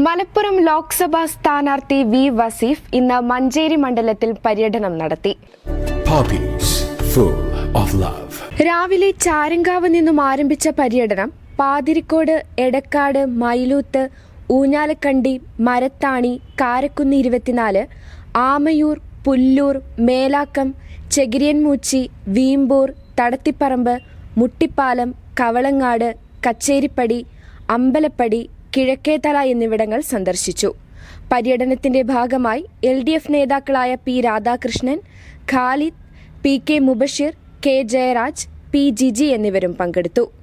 മലപ്പുറം ലോക്സഭാ സ്ഥാനാർത്ഥി വി വസീഫ് ഇന്ന് മഞ്ചേരി മണ്ഡലത്തിൽ പര്യടനം നടത്തി. രാവിലെ ചാരങ്കാവ് നിന്നും ആരംഭിച്ച പര്യടനം പാതിരിക്കോട് എടക്കാട് മൈലൂത്ത് ഊഞ്ഞാലക്കണ്ടി മരത്താണി കാരക്കുന്ന് ഇരുപത്തിനാല് ആമയൂർ പുല്ലൂർ മേലാക്കം ചെകിരിയൻമൂച്ചി വീമ്പൂർ തടത്തിപ്പറമ്പ് മുട്ടിപ്പാലം കവളങ്ങാട് കച്ചേരിപ്പടി അമ്പലപ്പടി കിഴക്കേതല എന്നിവിടങ്ങൾ സന്ദർശിച്ചു. പര്യടനത്തിന്റെ ഭാഗമായി എൽ ഡി എഫ് നേതാക്കളായ P Radhakrishnan Khalid P K Mubashir K Jayaraj P Jiji എന്നിവരും പങ്കെടുത്തു.